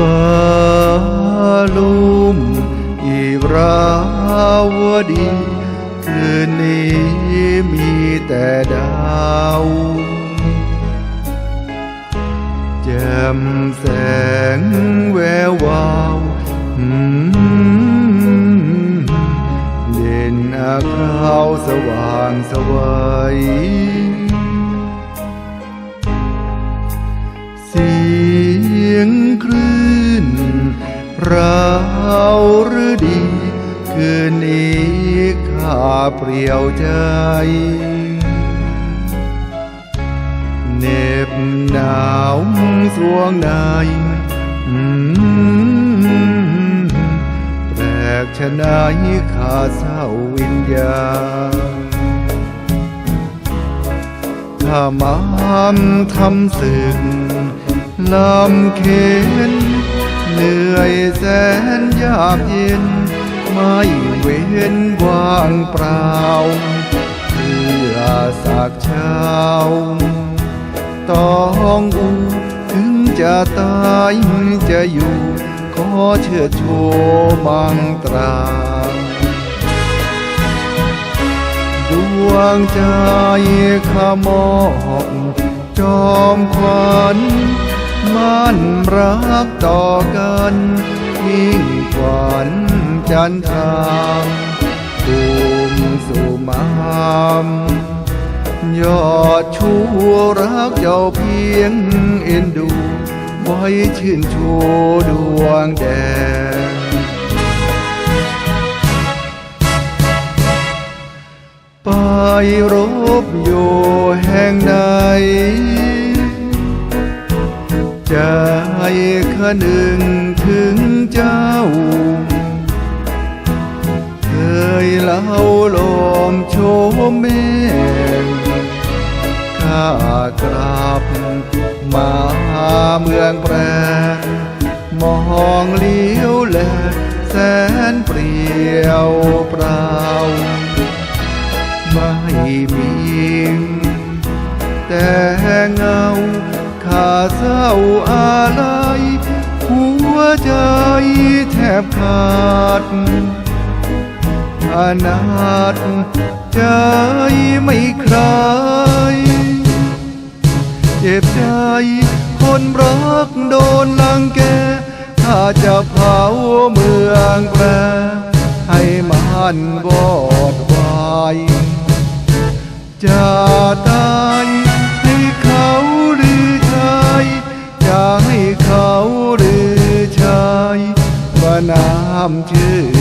ฟ้าลุ่มอีราวดี คืนนี้มีแต่ดาวแจ่มแสงแวววาวเด่นอาคราวสว่างสวัยสี ยงคลื่นราวหรือดี คืนนี้ข้าเปรี่ยวใจเหน็บหนาวสวงในแปลกชะนายขาเศร้าวิญญาณข้ามามทำศึก ลำเข็นเหนื่อยแสนยากเย็น ไม่เว้นว่างเปล่า เพื่อสักเช้าต้องอูถึงจะตายจะอยู่ ขอเชิดโชว์มังตราดวงใจขมอกจอมขวัญ มันรักต่อกันยิ่งกวันจันทามภูมิสุมามยอดชูรักเจ้าเพียงเอ็นดู ไว้ชื่นชูดวงแดงไปร หนึ่งถึงเจ้า เคยเล่าลมโชมเมฆข้ากลับมาเมืองแปร มองเลี้ยวแลแสนเปรี่ยวเปล่า ไม่มีแต่เงาข้าเศร้าอะไรหั วใจแทบขาดอนาถใจไม่คลายเจ็บใจคนรักโดนลังแก ถ้าจะเผาเมืองแปรให้มันวอดวายจะ น้ำ